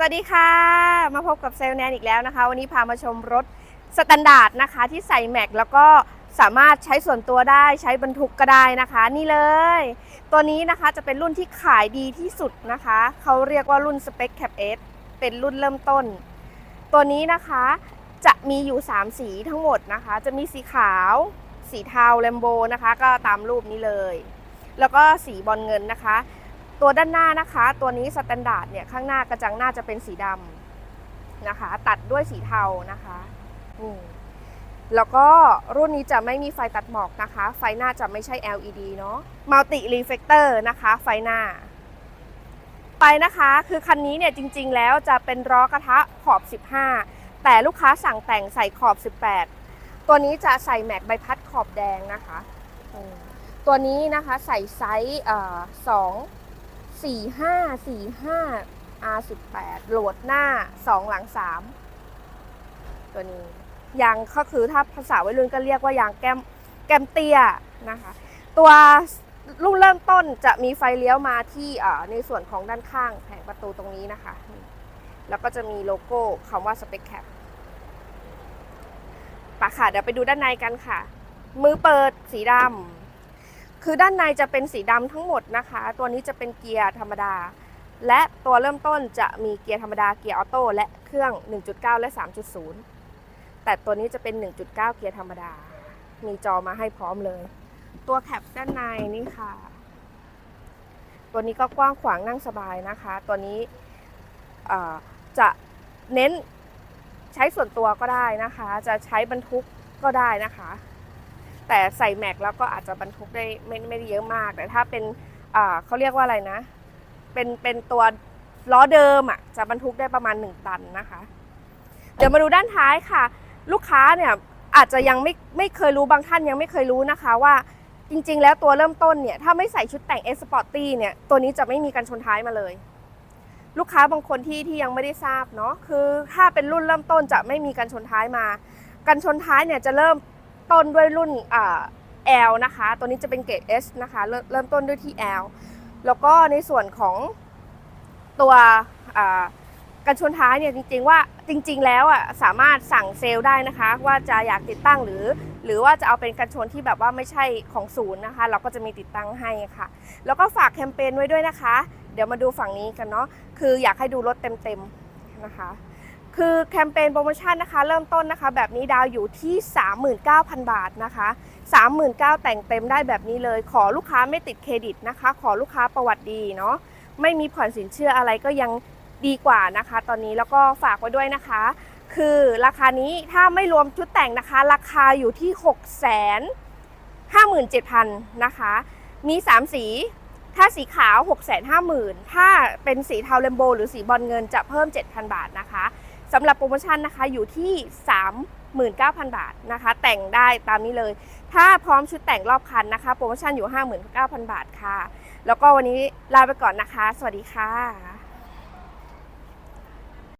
สวัสดีค่ะ มาพบกับเซลแนนอีกแล้วนะคะ วันนี้พามาชมรถสแตนดาร์ดนะคะ ที่ใส่แม็กแล้วก็สามารถใช้ส่วนตัวได้ใช้บรรทุกก็ได้นะคะ นี่เลย ตัวนี้นะคะจะเป็นรุ่นที่ขายดีที่สุดนะคะ เขาเรียกว่ารุ่น Spec Cap S เป็นรุ่นเริ่มต้น ตัวนี้นะคะจะมีอยู่ 3 สีทั้งหมดนะคะ จะมีสีขาว สีเทาแลมโบนะคะ ก็ตามรูปนี้เลย แล้วก็สีบอลเงินนะคะ ตัวด้านหน้านะคะ ตัวนี้สแตนดาร์ดเนี่ยข้างหน้ากระจังหน้าจะเป็นสีดำนะคะ ตัดด้วยสีเทานะคะนี่แล้วก็รุ่นนี้จะไม่มีไฟตัดหมอกนะคะ ไฟหน้าจะไม่ใช่ LED เนาะมัลติรีเฟกเตอร์นะคะ ไฟหน้า ไปนะคะ คือคันนี้เนี่ยจริง ๆ แล้วจะเป็นล้อกระทะขอบ 15 แต่ลูกค้าสั่งแต่งใส่ขอบ 18 ตัวนี้จะใส่แม็กใบพัดขอบแดงนะคะ ตัวนี้นะคะใส่ไซส์สอง สี่ห้าสี่ห้า R สิบแปดโหลดหน้าสองหลังสามตัวนี้ ยางก็คือถ้าภาษาวัยรุ่นก็เรียกว่ายางแก้มแก้มเตี้ยนะคะ ตัวรุ่นเริ่มต้นจะมีไฟเลี้ยวมาที่ในส่วนของด้านข้างแผงประตูตรงนี้นะคะ แล้วก็จะมีโลโก้คำว่า Spec Cap ปะค่ะ เดี๋ยวไปดูด้านในกันค่ะ มือเปิดสีดำ คือด้านในจะเป็นสีดำทั้งหมดนะคะ ตัวนี้จะเป็นเกียร์ธรรมดา และตัวเริ่มต้นจะมีเกียร์ธรรมดาเกียร์ออโต้และเครื่อง 1.9 และ 3.0 แต่ตัวนี้จะเป็น 1.9 เกียร์ธรรมดา มีจอมาให้พร้อมเลย ตัวแคปด้านในนี่ค่ะ ตัวนี้ก็กว้างขวางนั่งสบายนะคะ ตัวนี้จะเน้นใช้ส่วนตัวก็ได้นะคะ จะใช้บรรทุกก็ได้นะคะ แต่ใส่แม็กแล้วก็อาจจะบรรทุกได้ไม่ไม่ได้เยอะมาก แต่ถ้าเป็นเขาเรียกว่าอะไรนะ เป็นเป็นตัวล้อเดิมอะจะบรรทุกได้ประมาณ 1 ตันนะคะ เดี๋ยวมาดูด้านท้ายค่ะ ลูกค้าเนี่ยอาจจะยังไม่ไม่เคยรู้บางท่านยังไม่เคยรู้นะคะว่าจริงๆ แล้วตัวเริ่มต้นเนี่ยถ้าไม่ใส่ชุดแต่ง S Sporty เนี่ยตัวนี้จะไม่มีกันชนท้ายมาเลย ลูกค้าบางคนที่ที่ยังไม่ได้ทราบเนาะคือถ้าเป็นรุ่นเริ่มต้นจะไม่มีกันชนท้ายมากันชนท้ายเนี่ยจะเริ่ม ต้นด้วยรุ่นอ่า L นะคะ ตัวนี้จะเป็นเกรด S นะคะ เริ่มต้นด้วยที่ L แล้วก็ในส่วนของตัวกันชนท้ายเนี่ยจริงๆว่าจริง ๆ แล้วอะสามารถสั่งเซลล์ได้นะคะ ว่าจะอยากติดตั้งหรือ หรือว่าจะเอาเป็นกันชนที่แบบว่าไม่ใช่ของศูนย์นะคะ เราก็จะมีติดตั้งให้ค่ะ แล้วก็ฝากแคมเปญไว้ด้วยนะคะ เดี๋ยวมาดูฝั่งนี้กันเนาะคืออยากให้ดูรถเต็มๆนะคะ คือแคมเปญโปรโมชั่นนะคะ เริ่มต้นนะคะ แบบนี้ดาวอยู่ที่ 39,000 บาทนะคะ 39,000 แต่งเต็มได้แบบนี้เลย ขอลูกค้าไม่ติดเครดิตนะคะ ขอลูกค้าประวัติดีเนาะไม่มีผ่อนสินเชื่ออะไรก็ยังดีกว่านะคะ ตอนนี้แล้วก็ฝากไว้ด้วยนะคะ คือราคานี้ถ้าไม่รวมชุดแต่งนะคะ ราคาอยู่ที่ 6 5 7 0 0 0นะคะ มี 3 สีถ้าสีขาว 6 5 0 0 0 0 ถ้าเป็นสีเทาเลมโบ หรือสีบอลเงินจะเพิ่ม 7,000 บาทนะคะ สำหรับโปรโมชั่นนะคะอยู่ที่ 39,000 บาทนะคะ แต่งได้ตามนี้เลย ถ้าพร้อมชุดแต่งรอบคันนะคะ โปรโมชั่นอยู่ 59,000 บาทค่ะ แล้วก็วันนี้ลาไปก่อนนะคะ สวัสดีค่ะ